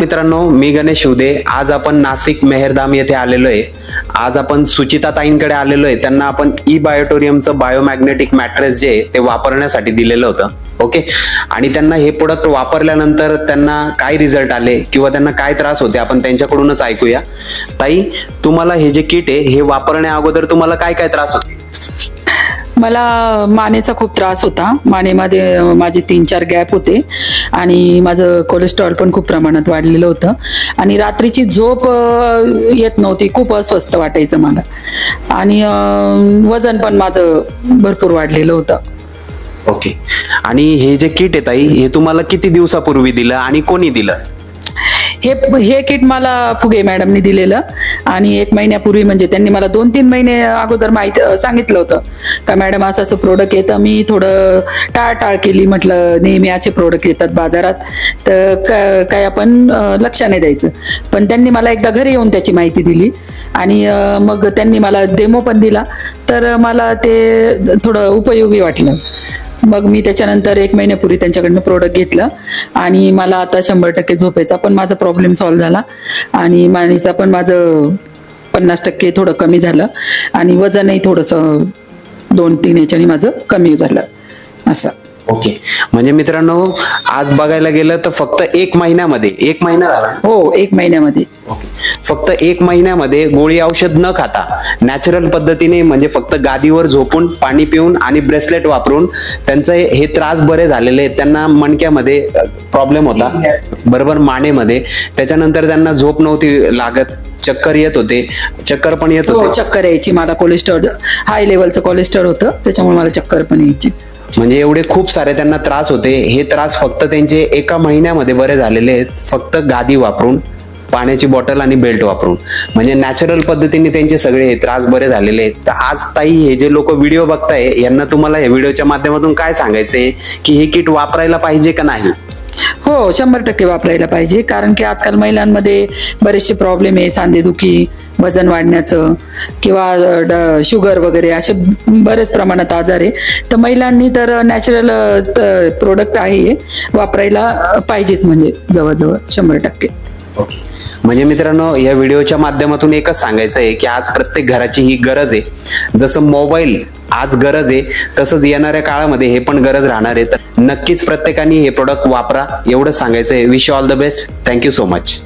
मित्रांनो मी गणेश शिवदे आज आपण नाशिक मेहरधाम येथे आलेलो आहे आज आपण सुचिता ताईंकडे आलेलो आहे त्यांना आपण ई बायोटोरियमचं बायोमॅग्नेटिक मॅट्रेस जे आहे ते वापरण्यासाठी दिलेलं होतं. ओके? आणि त्यांना हे प्रोडक्ट वापरल्यानंतर त्यांना काय रिझल्ट आले किंवा त्यांना काय त्रास होते आपण त्यांच्याकडूनच ऐकूया. ताई तुम्हाला हे जे किट आहे हे वापरण्या अगोदर तुम्हाला काय काय त्रास होते? मला मानेचा खूप त्रास होता. मानेमध्ये माझे तीन चार गॅप होते आणि माझं कोलेस्ट्रॉल पण खूप प्रमाणात वाढलेलं होतं. आणि रात्रीची झोप येत नव्हती. खूप अस्वस्थ वाटायचं मला. आणि वजन पण माझं भरपूर वाढलेलं होतं. ओके. आणि हे जे किट आहे ताई हे तुम्हाला किती दिवसापूर्वी दिलं आणि कोणी दिलं? हे हे किट मला फुगे मॅडमनी दिलेलं आणि एक महिन्यापूर्वी म्हणजे त्यांनी मला दोन तीन महिने अगोदर माहिती सांगितलं होतं. का मॅडम असं असं प्रोडक्ट येतं. मी थोडं टाळटाळ केली. म्हटलं नेहमी असे प्रोडक्ट येतात बाजारात. तर काय आपण लक्ष नाही द्यायचं. पण त्यांनी मला एकदा घरी येऊन त्याची माहिती दिली. आणि मग त्यांनी मला डेमो पण दिला. तर मला ते थोडं उपयोगी वाटलं. मग मी त्याच्यानंतर एक महिन्यापूर्वी त्यांच्याकडनं प्रोडक्ट घेतलं आणि मला आता शंभर टक्के झोपेचा पण माझा प्रॉब्लेम सॉल्व्ह झाला आणि मानेचा पण माझं पन्नास टक्के थोडं कमी झालं आणि वजनही थोडंसं दोन तीन याच्याने माझं कमी झालं. असं. ओके. म्हणजे मित्रांनो आज बघायला गेलं तर फक्त एक महिन्यामध्ये एक महिना झाला हो एक महिन्यामध्ये. ओके. फक्त एक महिन्यामध्ये गोळी औषध न खाता नॅचरल पद्धतीने म्हणजे फक्त गादीवर झोपून पाणी पिऊन आणि ब्रेसलेट वापरून त्यांचं हे हे त्रास बरे झालेले आहेत. त्यांना मणक्यामध्ये प्रॉब्लेम होता. बरोबर मानेमध्ये. त्याच्यानंतर त्यांना झोप नव्हती लागत. चक्कर येत होते. चक्कर पण येत हो होते. चक्कर यायची. मला कोलेस्ट्रॉल हाय लेवलचं कोलेस्ट्रॉल होतं. त्याच्यामुळे मला चक्कर पण यायची. म्हणजे एवढे खूप सारे त्यांना त्रास होते. हे त्रास फक्त त्यांचे एका महिन्यामध्ये बरे झालेले आहेत. फक्त गादी वापरून. पाण्याची बॉटल आणि बेल्ट वापरून. म्हणजे नॅचरल पद्धतीने त्यांचे सगळे हे त्रास बरे झालेले आहेत. तर आज ताई हे जे लोक व्हिडिओ बघताय यांना तुम्हाला या व्हिडिओच्या माध्यमातून काय सांगायचंय? की हे किट वापरायला पाहिजे का नाही? हो शंभर टक्के वापरायला पाहिजे. कारण की आजकाल महिलांमध्ये बरेचसे प्रॉब्लेम आहे सांधेदुखी वजन वाढण्याचं किंवा शुगर वगैरे असे बरेच प्रमाणात आजार आहे. तर महिलांनी तर नॅचरल प्रोडक्ट आहे हे वापरायला पाहिजेच म्हणजे जवळजवळ शंभर टक्के. म्हणजे मित्रांनो या व्हिडिओच्या माध्यमातून एकच सांगायचं आहे की आज प्रत्येक घराची ही गरज आहे. जसं मोबाईल आज गरज आहे तसंच येणाऱ्या काळामध्ये हे पण गरज राहणार आहे. तर नक्कीच प्रत्येकाने हे प्रोडक्ट वापरा एवढंच सांगायचं आहे wish all the best thank you so much